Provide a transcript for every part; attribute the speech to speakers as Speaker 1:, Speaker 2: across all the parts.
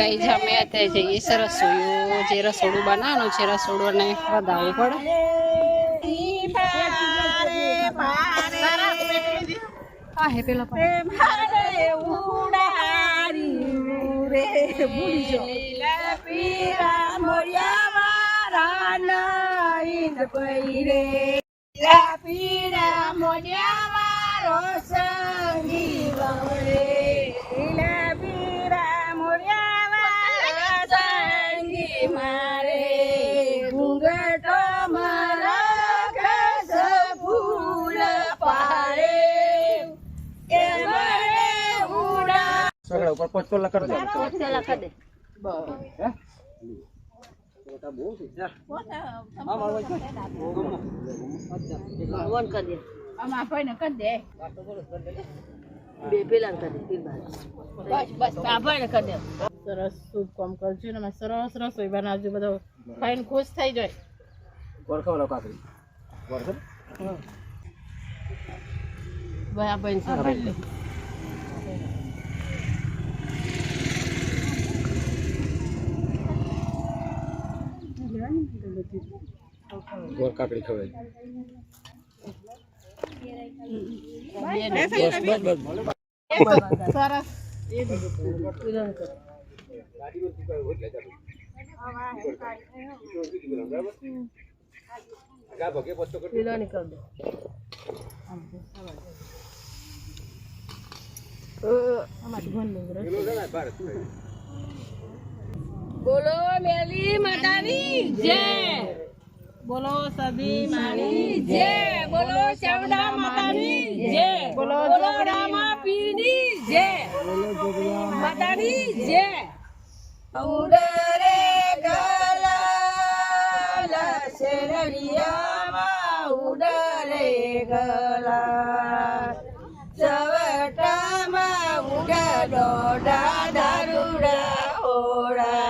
Speaker 1: કઈ જ અમે અત્યારે જઈએ છે રસોડું જે રસોડું બનાવવાનું છે રસોડું ને વધાવવું પડે. હા હે પેલો
Speaker 2: સગડા ઉપર પોચ કોલા કરી દે.
Speaker 1: સરસ શું કામ કરજો ને સરસ રસોઈ બનાવજો બધો ખાઈને ખુશ થઈ જાય.
Speaker 2: કાકડી વરખા
Speaker 1: ભાઈ આ ભાઈ સાંભળી
Speaker 2: વર કાકડી ખવાય
Speaker 1: સરસ. બોલો મેલી માતાની, જય. બોલો સદી માની, જય. બોલો ચાવડા માતાની, જય. બોલો જોગડામાં પીરની, જય. માતાની, જય. ઉડરે ગલા શેરડિયામાં ઉડરે ગલા ચવટામાં ઉડા ડોડા, દારૂડા ઓડા.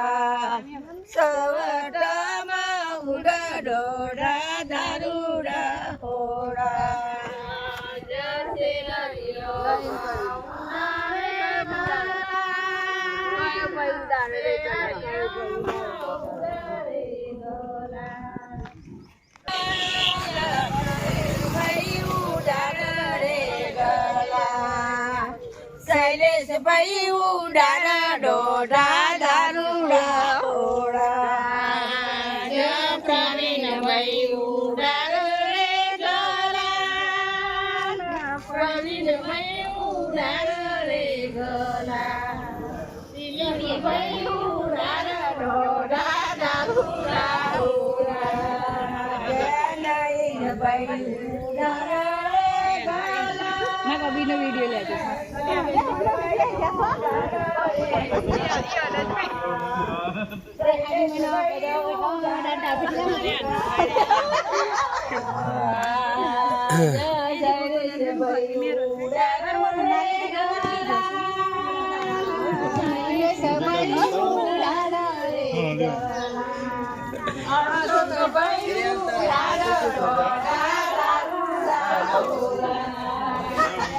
Speaker 1: શૈલેષ ભાઈ ઉડાના ડોડા દારૂડા ઓડા પ્રવીણ ભાઈ ઉડાડો રે ગલા. પ્રવીણ ભાઈ ઉડાડો રે ગલા. ભાઈ ઉડાડો ડોડા દારૂડા ઓડા જનૈન ભાઈ મેં કભીનો વિડિયો લેજો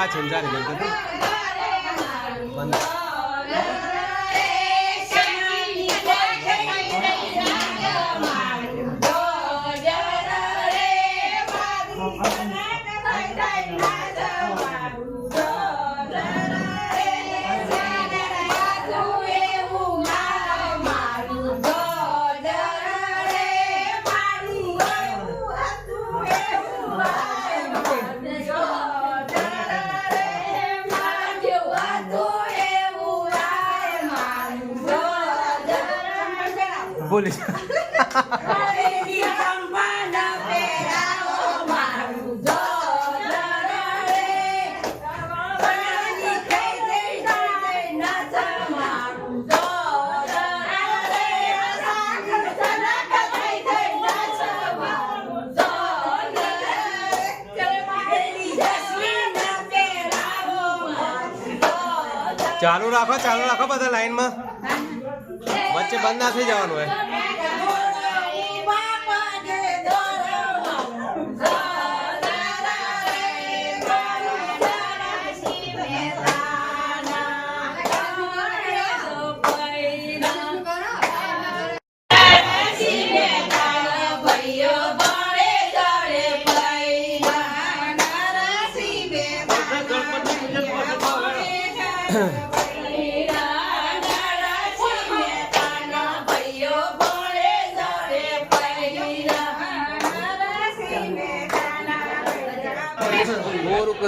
Speaker 2: પાછળ જાને બંધ બંધ
Speaker 1: બોલી. ચાલુ રાખો ચાલુ રાખો બધા લાઈનમાં. વચ્ચે બંધ ના થઈ જવાનું હોય.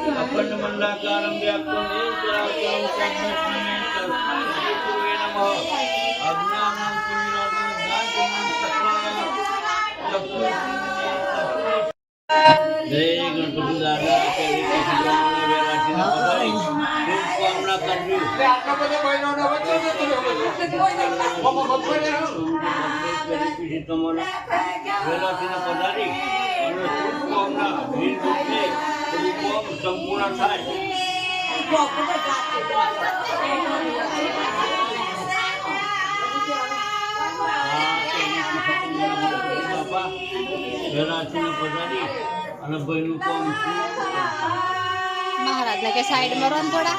Speaker 2: अपन्न मंडाकारं व्याप्तं नेत्रावतं सद्दर्शनं तस्मै नमः अज्ञानां किमिनादं ज्ञानं सकलाय जय गणपति વેરાશીને પધારી અને ભાઈનું કામ શું
Speaker 3: મહારાજ ને કે સાઈડમાં રહો ને થોડા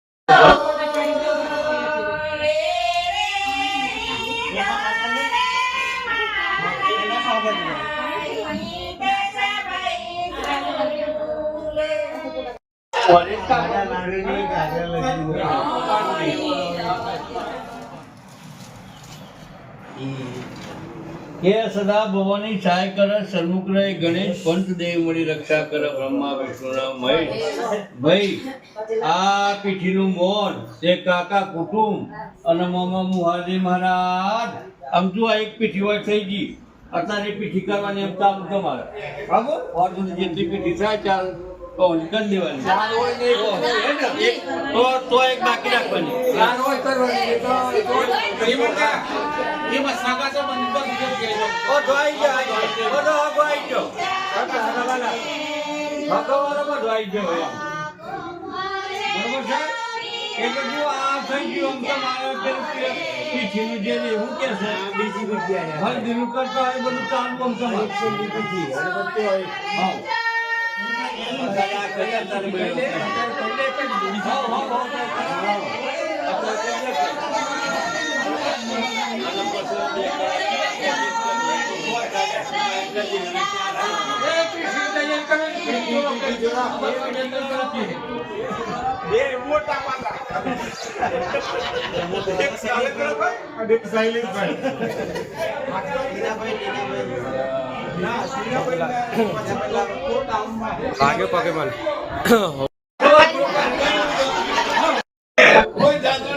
Speaker 2: કે સદા ભવાની સહાય કર સન્મુખ રહે ગણેશ પંચ દેવ મળી રક્ષા કર, બ્રહ્મા, વિષ્ણુના મહેશ ભાઈ, આ પીઠીનું મોન, તે કાકા કુટુંબ અને મામા મુહાજી મહારાજ. આમ જો આ એક પીઠી હોય થઈ ગઈ. અત્યારે પીઠી કરવાની એમ તમારે. બરાબર? જેટલી પીઠી થાય ચાલ તો કરી દેવાની. એક- તો તો એક બાકી રાખવાની. ઓ ધોઈ જાય ઓ તો હગો ગયો. હગો ધોઈ ગયો બરોબર છે?
Speaker 4: એટલે જો આ થઈ ગયું આમ તો મારે પીઠીનું જે એવું કે છે?
Speaker 2: બીજી
Speaker 4: હલ્દીનું કરતા હોય બધું ચાલુ આમ
Speaker 2: હોય.
Speaker 4: હા.
Speaker 3: મોટા પાટા એક સાલેન્દ્રભાઈ છે.
Speaker 2: પગે મને
Speaker 4: કોઈ જાતનો